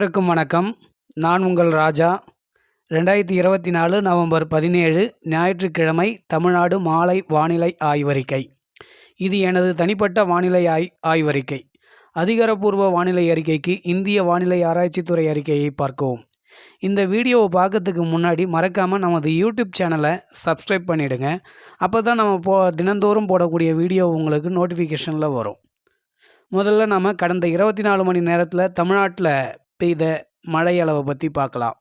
அனைவருக்கும் வணக்கம். நான் உங்கள் ராஜா. ரெண்டாயிரத்தி இருபத்தி நாலு நவம்பர் பதினேழு ஞாயிற்றுக்கிழமை தமிழ்நாடு மாலை வானிலை ஆய்வறிக்கை. இது எனது தனிப்பட்ட வானிலை ஆய் ஆய்வறிக்கை. அதிகாரப்பூர்வ வானிலை அறிக்கைக்கு இந்திய வானிலை ஆராய்ச்சித்துறை அறிக்கையை பார்க்கவும். இந்த வீடியோவை பார்க்கறதுக்கு முன்னாடி மறக்காமல் நமது யூடியூப் சேனலை சப்ஸ்கிரைப் பண்ணிவிடுங்க அப்போ தான் நம்ம போ தினந்தோறும் போடக்கூடிய வீடியோ உங்களுக்கு நோட்டிஃபிகேஷனில் வரும். முதல்ல நம்ம கடந்த இருபத்தி நாலு மணி நேரத்தில் தமிழ்நாட்டில் பெய்த மழை அளவை பற்றி பார்க்கலாம்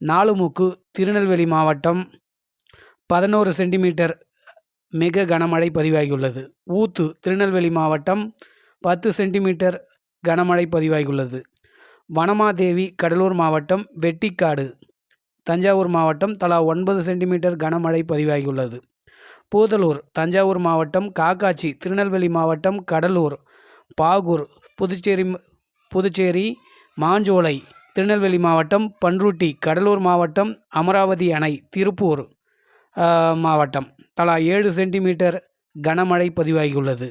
நாலுமுக்கு திருநெல்வேலி மாவட்டம் பதினோரு சென்டிமீட்டர் மிக கனமழை பதிவாகியுள்ளது. ஊத்து திருநெல்வேலி மாவட்டம் பத்து சென்டிமீட்டர் கனமழை பதிவாகியுள்ளது. வனமாதேவி கடலூர் மாவட்டம் வெட்டிக்காடு தஞ்சாவூர் மாவட்டம் தலா ஒன்பது சென்டிமீட்டர் கனமழை பதிவாகியுள்ளது. பூதலூர் தஞ்சாவூர் மாவட்டம் காக்காட்சி திருநெல்வேலி மாவட்டம் கடலூர் பாகூர் புதுச்சேரி புதுச்சேரி மாஞ்சோலை திருநெல்வேலி மாவட்டம் பன்ருட்டி கடலூர் மாவட்டம் அமராவதி அணை திருப்பூர் மாவட்டம். தலா ஏழு சென்டிமீட்டர் கனமழை பதிவாகியுள்ளது.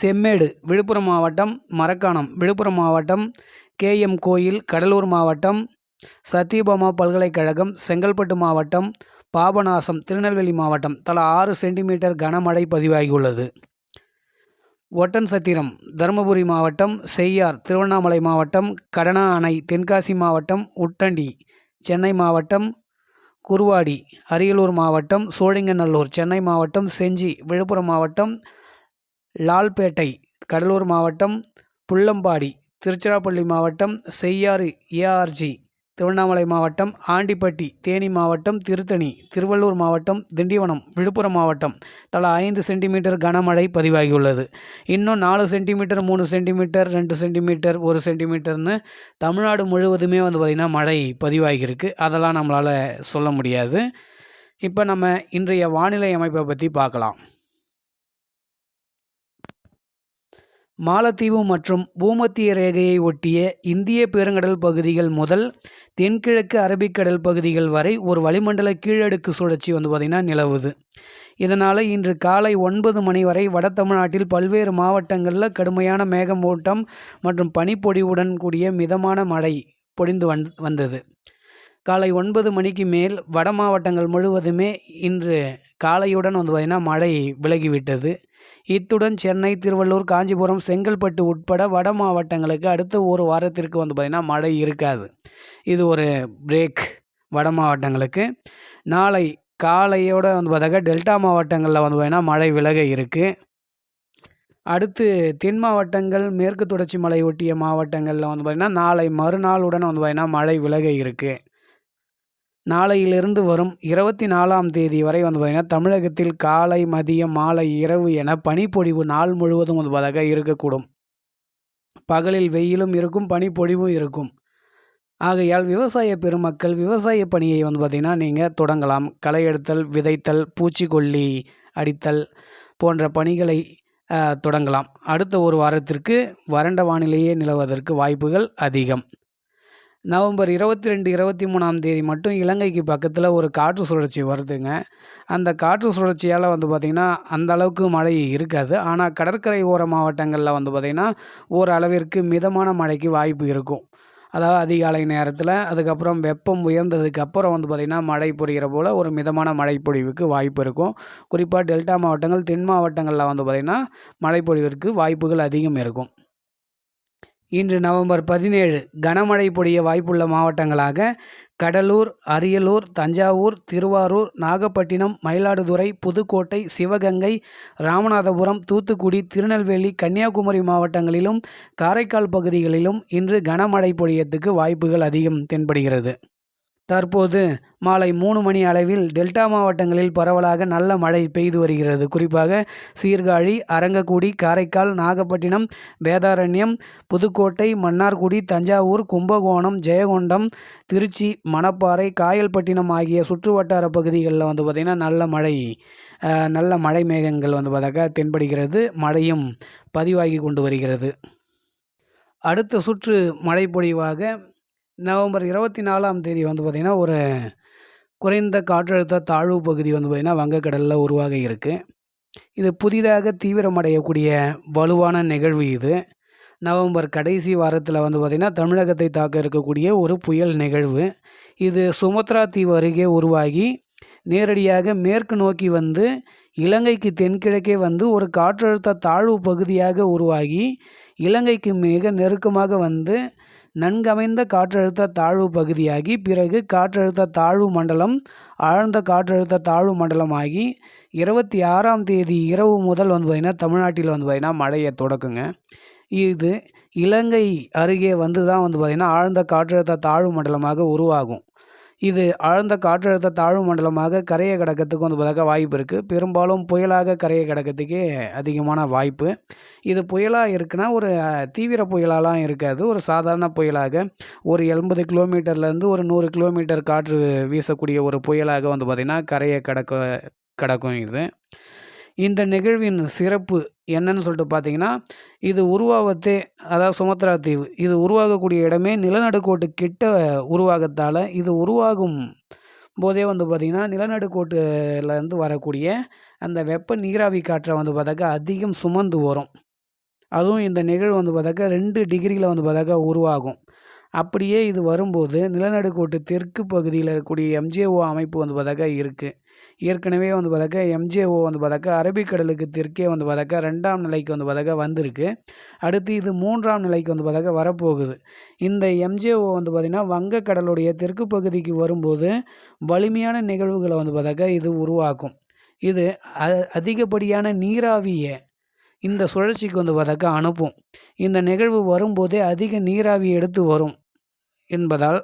செம்மேடு விழுப்புரம் மாவட்டம் மரக்காணம் விழுப்புரம் மாவட்டம் கேஎம் கோயில் கடலூர் மாவட்டம் சத்யபாமா பல்கலைக்கழகம் செங்கல்பட்டு மாவட்டம் பாபநாசம் திருநெல்வேலி மாவட்டம். தலா ஆறு சென்டிமீட்டர் கனமழை பதிவாகியுள்ளது. ஒட்டன் சத்திரம் தருமபுரி மாவட்டம் செய்யார் திருவண்ணாமலை மாவட்டம் கடனா அணை தென்காசி மாவட்டம் உட்டண்டி சென்னை மாவட்டம் குருவாடி அரியலூர் மாவட்டம் சோழிங்கநல்லூர் சென்னை மாவட்டம் செஞ்சி விழுப்புரம் மாவட்டம் லால்பேட்டை கடலூர் மாவட்டம் புள்ளம்பாடி திருச்சிராப்பள்ளி மாவட்டம் செய்யாறு ஏஆர்ஜி திருவண்ணாமலை மாவட்டம் ஆண்டிப்பட்டி தேனி மாவட்டம் திருத்தணி திருவள்ளூர் மாவட்டம் திண்டிவனம் விழுப்புரம் மாவட்டம். தலா ஐந்து சென்டிமீட்டர் கனமழை பதிவாகியுள்ளது. இன்னும் நாலு சென்டிமீட்டர் மூணு சென்டிமீட்டர் ரெண்டு சென்டிமீட்டர் ஒரு சென்டிமீட்டர்னு தமிழ்நாடு முழுவதுமே வந்து பார்த்திங்கன்னா மழை பதிவாகியிருக்கு. அதெல்லாம் நம்மளால் சொல்ல முடியாது. இப்போ நம்ம இன்றைய வானிலை அமைப்பை பற்றி பார்க்கலாம். மாலத்தீவு மற்றும் பூமத்திய ரேகையை ஒட்டிய இந்திய பெருங்கடல் பகுதிகள் முதல் தென்கிழக்கு அரபிக்கடல் பகுதிகள் வரை ஒரு வளிமண்டல கீழடுக்கு சுழற்சி வந்து பார்த்திங்கன்னா நிலவுது. இதனால் இன்று காலை ஒன்பது மணி வரை வட தமிழ்நாட்டில் பல்வேறு மாவட்டங்களில் கடுமையான மேகமூட்டம் மற்றும் பனிப்பொடிவுடன் கூடிய மிதமான மழை பொழிந்து வந் வந்தது. காலை ஒன்பது மணிக்கு மேல் வட மாவட்டங்கள் முழுவதுமே இன்று காலையுடன் வந்து பார்த்திங்கன்னா மழை விலகிவிட்டது. இத்துடன் சென்னை திருவள்ளூர் காஞ்சிபுரம் செங்கல்பட்டு உட்பட வட மாவட்டங்களுக்கு அடுத்த ஒரு வாரத்திற்கு வந்து பார்த்திங்கன்னா மழை இருக்காது. இது ஒரு பிரேக் வட மாவட்டங்களுக்கு. நாளை காலையோடு வந்து பார்த்தாக்கா டெல்டா மாவட்டங்களில் வந்து பார்த்திங்கன்னா மழை விலக இருக்குது அடுத்து தென் மாவட்டங்கள் மேற்கு தொடர்ச்சி மலை ஒட்டிய மாவட்டங்களில் வந்து பார்த்திங்கன்னா நாளை மறுநாளுடன் வந்து பார்த்திங்கன்னா மழை விலக இருக்குது நாளையிலிருந்து வரும் இருபத்தி நாலாம் தேதி வரை வந்து பார்த்திங்கன்னா தமிழகத்தில் காலை மதியம் மாலை இரவு என பனிப்பொழிவு நாள் முழுவதும் வந்து பார்த்தாக்கா இருக்கக்கூடும். பகலில் வெயிலும் இருக்கும் பனிப்பொழிவும் இருக்கும். ஆகையால் விவசாய பெருமக்கள் விவசாய பணியை வந்து பார்த்திங்கன்னா நீங்கள் தொடங்கலாம். களை எடுத்தல் விதைத்தல் பூச்சிக்கொல்லி அடித்தல் போன்ற பணிகளை தொடங்கலாம். அடுத்த ஒரு வாரத்திற்கு வறண்ட வானிலையே நிலவதற்கு வாய்ப்புகள் அதிகம். நவம்பர் இருபத்தி ரெண்டு இருபத்தி மூணாம் தேதி மட்டும் இலங்கைக்கு பக்கத்தில் ஒரு காற்று சுழற்சி வருதுங்க. அந்த காற்று சுழற்சியால் வந்து பார்த்திங்கன்னா அந்த அளவுக்கு மழை இருக்காது. ஆனால் கடற்கரை ஓர மாவட்டங்களில் வந்து பார்த்திங்கன்னா ஓரளவிற்கு மிதமான மழைக்கு வாய்ப்பு இருக்கும். அதாவது அதிகாலை நேரத்தில் அதுக்கப்புறம் வெப்பம் உயர்ந்ததுக்கு அப்புறம் வந்து பார்த்திங்கன்னா மழை பொழிகிற போல் ஒரு மிதமான மழை பொழிவுக்கு வாய்ப்பு இருக்கும். குறிப்பாக டெல்டா மாவட்டங்கள் தென் மாவட்டங்களில் வந்து பார்த்திங்கன்னா மழை பொழிவிற்கு வாய்ப்புகள் அதிகம் இருக்கும். இன்று நவம்பர் பதினேழு கனமழை பொழிய வாய்ப்புள்ள மாவட்டங்களாக கடலூர் அரியலூர் தஞ்சாவூர் திருவாரூர் நாகப்பட்டினம் மயிலாடுதுறை புதுக்கோட்டை சிவகங்கை ராமநாதபுரம் தூத்துக்குடி திருநெல்வேலி கன்னியாகுமரி மாவட்டங்களிலும் காரைக்கால் பகுதிகளிலும் இன்று கனமழை பொழியத்துக்கு வாய்ப்புகள் அதிகம் தென்படுகிறது. தற்போது மாலை மூணு மணி அளவில் டெல்டா மாவட்டங்களில் பரவலாக நல்ல மழை பெய்து வருகிறது. குறிப்பாக சீர்காழி அரங்கக்குடி காரைக்கால் நாகப்பட்டினம் வேதாரண்யம் புதுக்கோட்டை மன்னார்குடி தஞ்சாவூர் கும்பகோணம் ஜெயகொண்டம் திருச்சி மணப்பாறை காயல்பட்டினம் ஆகிய சுற்றுவட்டார பகுதிகளில் வந்து பார்த்திங்கன்னா நல்ல மழை நல்ல மழை மேகங்கள் வந்து பார்த்தாக்கா தென்படுகிறது. மழையும் பதிவாகி கொண்டு வருகிறது. அடுத்த சுற்று மழை பொழிவாக நவம்பர் இருபத்தி நாலாம் தேதி வந்து பார்த்திங்கன்னா ஒரு குறைந்த காற்றழுத்த தாழ்வு பகுதி வந்து பார்த்திங்கன்னா வங்கக்கடலில் உருவாக இருக்குது இது புதிதாக தீவிரமடையக்கூடிய வலுவான நிகழ்வு இது. நவம்பர் கடைசி வாரத்தில் வந்து பார்த்திங்கன்னா தமிழகத்தை தாக்க இருக்கக்கூடிய ஒரு புயல் நிகழ்வு. இது சுமத்ரா தீவு அருகே உருவாகி நேரடியாக மேற்கு நோக்கி வந்து இலங்கைக்கு தென்கிழக்கே வந்து ஒரு காற்றழுத்த தாழ்வு பகுதியாக உருவாகி இலங்கைக்கு மிக நெருக்கமாக வந்து நன்கமைந்த காற்றழுத்த தாழ்வு பகுதியாகி பிறகு காற்றழுத்த தாழ்வு மண்டலம் ஆழ்ந்த காற்றழுத்த தாழ்வு மண்டலமாகி இருபத்தி ஆறாம் தேதி இரவு முதல் வந்து பார்த்திங்கன்னா தமிழ்நாட்டில் வந்து பார்த்திங்கன்னா மழையை தொடக்குங்க. இது இலங்கை அருகே வந்து தான் வந்து பார்த்திங்கன்னா ஆழ்ந்த காற்றழுத்த தாழ்வு மண்டலமாக உருவாகும். இது ஆழ்ந்த காற்றழுத்த தாழ்வு மண்டலமாக கரையை கடக்கிறதுக்கு வந்து பார்த்தாக்கா வாய்ப்பு இருக்குது பெரும்பாலும் புயலாக கரையை கடக்கிறதுக்கே அதிகமான வாய்ப்பு. இது புயலாக இருக்குன்னா ஒரு தீவிர புயலாலாம் இருக்காது. ஒரு சாதாரண புயலாக ஒரு எண்பது கிலோமீட்டர்லேருந்து ஒரு நூறு கிலோமீட்டர் காற்று வீசக்கூடிய ஒரு புயலாக வந்து பார்த்திங்கன்னா கரையை கடக்க கடக்கும் இது. இந்த நிகழ்வின் சிறப்பு என்னன்னு சொல்லிட்டு பார்த்தீங்கன்னா இது உருவாவத்தே அதாவது சுமத்ரா தீவு இது உருவாகக்கூடிய இடமே நிலநடுக்கோட்டு கிட்ட உருவாகத்தால் இது உருவாகும் போதே வந்து பார்த்திங்கன்னா நிலநடுக்கோட்டுலேருந்து வரக்கூடிய அந்த வெப்ப நீராவி காற்றை வந்து பார்த்தாக்கா அதிகம் சுமந்து வரும். அதுவும் இந்த நிகழ்வு வந்து பார்த்தாக்கா ரெண்டு டிகிரியில் வந்து பார்த்தாக்கா உருவாகும். அப்படியே இது வரும்போது நிலநடுக்கோட்டு தெற்கு பகுதியில் இருக்கக்கூடிய எம்ஜிஓ அமைப்பு வந்து பார்த்தாக்கா இருக்குது ஏற்கனவே வந்து பார்த்தாக்கா எம்ஜிஓ வந்து பார்த்தாக்கா அரபிக்கடலுக்கு தெற்கே வந்து பார்த்தாக்கா ரெண்டாம் நிலைக்கு வந்து பார்த்தாக்கா வந்திருக்கு. அடுத்து இது மூன்றாம் நிலைக்கு வந்து பார்த்தாக்கா வரப்போகுது. இந்த எம்ஜிஓ வந்து பார்த்திங்கன்னா வங்கக்கடலுடைய தெற்கு பகுதிக்கு வரும்போது வலிமையான நிகழ்வுகளை வந்து பார்த்தாக்கா இது உருவாக்கும். இது அதிகப்படியான நீராவியை இந்த சுழற்சிக்கு வந்து பார்த்தாக்கா அனுப்பும். இந்த நிகழ்வு வரும்போதே அதிக நீராவி எடுத்து வரும். என்பதால்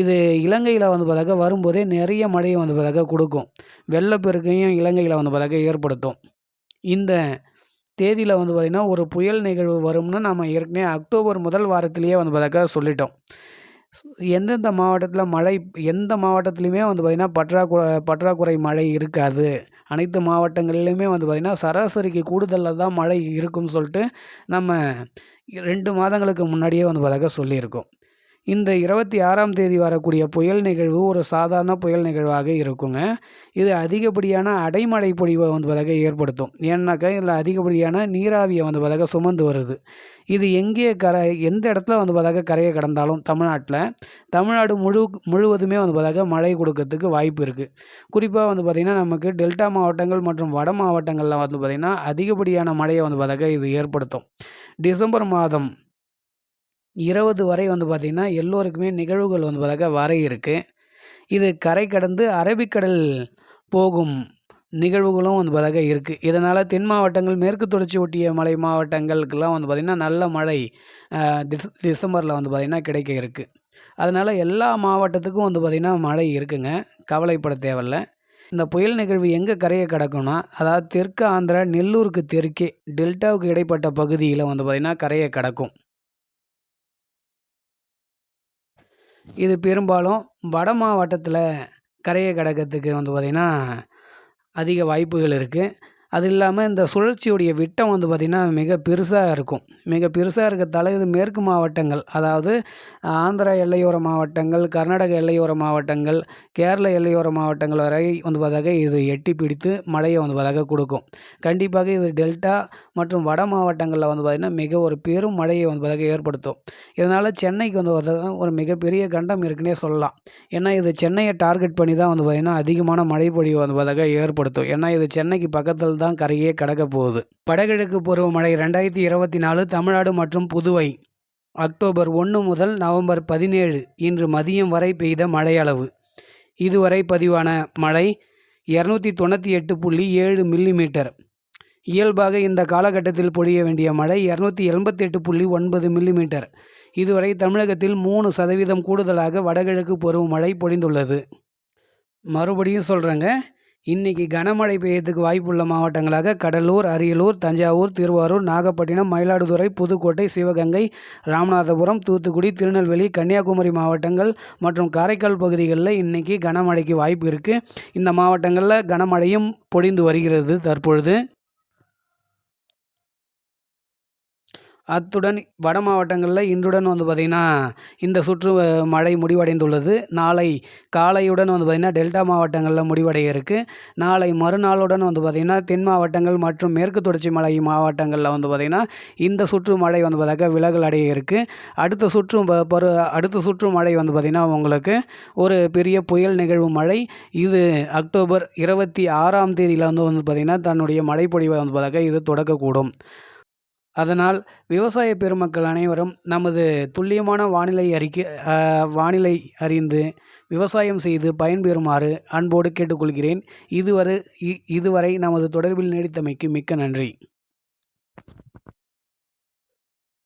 இது இலங்கையில் வந்து பார்த்தாக்க வரும்போதே நிறைய மழையை வந்து பார்த்தாக்க கொடுக்கும். வெள்ளப்பெருக்கையும் இலங்கையில் வந்து பார்த்தாக்க ஏற்படுத்தும். இந்த தேதியில் வந்து பார்த்திங்கன்னா ஒரு புயல் நிகழ்வு வரும்னு நம்ம ஏற்கனவே அக்டோபர் முதல் வாரத்திலேயே வந்து பார்த்தாக்கா சொல்லிட்டோம். எந்தெந்த மாவட்டத்தில் மழை எந்த மாவட்டத்துலையுமே வந்து பார்த்திங்கன்னா பற்றாக்குறை பற்றாக்குறை மழை இருக்காது. அனைத்து மாவட்டங்கள்லையுமே வந்து பார்த்திங்கன்னா சராசரிக்கு கூடுதலில் தான் மழை இருக்கும்னு சொல்லிட்டு நம்ம ரெண்டு மாதங்களுக்கு முன்னாடியே வந்து பார்த்தாக்கா சொல்லியிருக்கோம். இந்த இருபத்தி ஆறாம் தேதி வரக்கூடிய புயல் நிகழ்வு ஒரு சாதாரண புயல் நிகழ்வாக இருக்குங்க. இது அதிகப்படியான அடைமழை பொழிவை வந்து பதக ஏற்படுத்தும். ஏன்னாக்கா இதில் அதிகப்படியான நீராவியை வந்து பதக சுமந்து வருது. இது எங்கே கரை எந்த இடத்துல வந்து பதக கரையை கடந்தாலும் தமிழ்நாட்டில் தமிழ்நாடு முழு முழுவதுமே வந்து பதக மழை கொடுக்கறதுக்கு வாய்ப்பு இருக்குது குறிப்பாக வந்து பார்த்திங்கன்னா நமக்கு டெல்டா மாவட்டங்கள் மற்றும் வட மாவட்டங்களில் வந்து பார்த்திங்கன்னா அதிகப்படியான மழையை வந்து பதக இது ஏற்படுத்தும். டிசம்பர் மாதம் இருபது வரை வந்து பார்த்திங்கன்னா எல்லோருக்குமே நிகழ்வுகள் வந்து பார்த்தாக்கா வர இருக்குது இது கரை கடந்து அரபிக்கடல் போகும் நிகழ்வுகளும் வந்து பார்த்தாக்கா இருக்குது இதனால் தென் மாவட்டங்கள் மேற்கு தொடர்ச்சி ஒட்டிய மலை மாவட்டங்களுக்கெல்லாம் வந்து பார்த்திங்கன்னா நல்ல மழை டிஸ் டிசம்பரில் வந்து பார்த்திங்கன்னா கிடைக்க இருக்குது அதனால் எல்லா மாவட்டத்துக்கும் வந்து பார்த்திங்கன்னா மழை இருக்குங்க. கவலைப்பட தேவையில்ல. இந்த புயல் நிகழ்வு எங்கே கரையை கடக்கும்னா அதாவது தெற்கு ஆந்திரா நெல்லூருக்கு தெற்கே டெல்டாவுக்கு இடைப்பட்ட பகுதியில் வந்து பார்த்திங்கன்னா கரையை கடக்கும். இது பெரும்பாலும் வட மாவட்டத்தில் கரையை கடக்கிறதுக்கு வந்து பார்த்திங்கன்னா அதிக வாய்ப்புகள் இருக்குது அது இல்லாமல் இந்த சுழற்சியுடைய விட்டம் வந்து பார்த்திங்கன்னா மிக பெருசாக இருக்கும். மிக பெருசாக இருக்கிறதால இது மேற்கு மாவட்டங்கள் அதாவது ஆந்திரா எல்லையோர மாவட்டங்கள் கர்நாடக எல்லையோர மாவட்டங்கள் கேரள எல்லையோர மாவட்டங்கள் வரை வந்து பார்த்தாக்க இது எட்டி பிடித்து மழையை வந்து பார்த்தாக்க கொடுக்கும். கண்டிப்பாக இது டெல்டா மற்றும் வட மாவட்டங்களில் வந்து பார்த்திங்கன்னா மிக ஒரு பெரும் மழையை வந்து பார்த்தாக்க ஏற்படுத்தும். இதனால் சென்னைக்கு வந்து பார்த்தா ஒரு மிகப்பெரிய கண்டம் இருக்குன்னே சொல்லலாம். ஏன்னா இது சென்னையை டார்கெட் பண்ணி தான் வந்து பார்த்திங்கன்னா அதிகமான மழை பொழிவு வந்து பார்த்தாக்க ஏற்படுத்தும். ஏன்னா இது சென்னைக்கு பக்கத்தில் தான் கரையே கடக்க போகுது. வடகிழக்கு பருவமழை ரெண்டாயிரத்தி இருபத்தி நாலு தமிழ்நாடு மற்றும் புதுவை. அக்டோபர் ஒன்று முதல் நவம்பர் பதினேழு இன்று மதியம் வரை பெய்த மழையளவு. இதுவரை பதிவான மழை இரநூத்தி தொண்ணூற்றி எட்டு புள்ளி ஏழு மில்லிமீட்டர். இயல்பாக இந்த காலகட்டத்தில் பொழிய வேண்டிய மழை இரநூத்தி எண்பத்தெட்டு புள்ளி ஒன்பது மில்லிமீட்டர். இதுவரை தமிழகத்தில் மூணு சதவீதம் கூடுதலாக வடகிழக்கு பருவமழை பொழிந்துள்ளது. மறுபடியும் சொல்கிறேங்க இன்னைக்கு கனமழை பெய்யறதுக்கு வாய்ப்புள்ள மாவட்டங்களாக கடலூர் அரியலூர் தஞ்சாவூர் திருவாரூர் நாகப்பட்டினம் மயிலாடுதுறை புதுக்கோட்டை சிவகங்கை ராமநாதபுரம் தூத்துக்குடி திருநெல்வேலி கன்னியாகுமரி மாவட்டங்கள் மற்றும் காரைக்கால் பகுதிகளில் இன்னைக்கு கனமழைக்கு வாய்ப்பு இருக்குது இந்த மாவட்டங்களில் கனமழையும் பொழிந்து வருகிறது தற்பொழுது. அத்துடன் வட மாவட்டங்களில் இன்றுடன் வந்து பார்த்திங்கன்னா இந்த சுற்று மழை முடிவடைந்துள்ளது. நாளை காலையுடன் வந்து பார்த்திங்கன்னா டெல்டா மாவட்டங்களில் முடிவடைய இருக்குது நாளை மறுநாளுடன் வந்து பார்த்திங்கன்னா தென் மாவட்டங்கள் மற்றும் மேற்கு தொடர்ச்சி மலை மாவட்டங்களில் வந்து பார்த்திங்கன்னா இந்த சுற்று மழை வந்து பார்த்தாக்க விலகல் அடைய இருக்குது அடுத்த சுற்று ப- பரு அடுத்த சுற்று மழை வந்து பார்த்திங்கன்னா உங்களுக்கு ஒரு பெரிய புயல் நிகழ்வு மழை. இது அக்டோபர் இருபத்தி ஆறாம் தேதியில் வந்து வந்து பார்த்திங்கன்னா தன்னுடைய மழைப்பொழிவை வந்து பார்த்தாக்க இது தொடக்கக்கூடும். அதனால் விவசாய பெருமக்கள் அனைவரும் நமது துல்லியமான வானிலை அறிக்கை வானிலை அறிந்து விவசாயம் செய்து பயன்பெறுமாறு அன்போடு கேட்டுக்கொள்கிறேன். இதுவரை இ- இதுவரை நமது தொடர்பில் நீடித்தமைக்கு மிக்க நன்றி.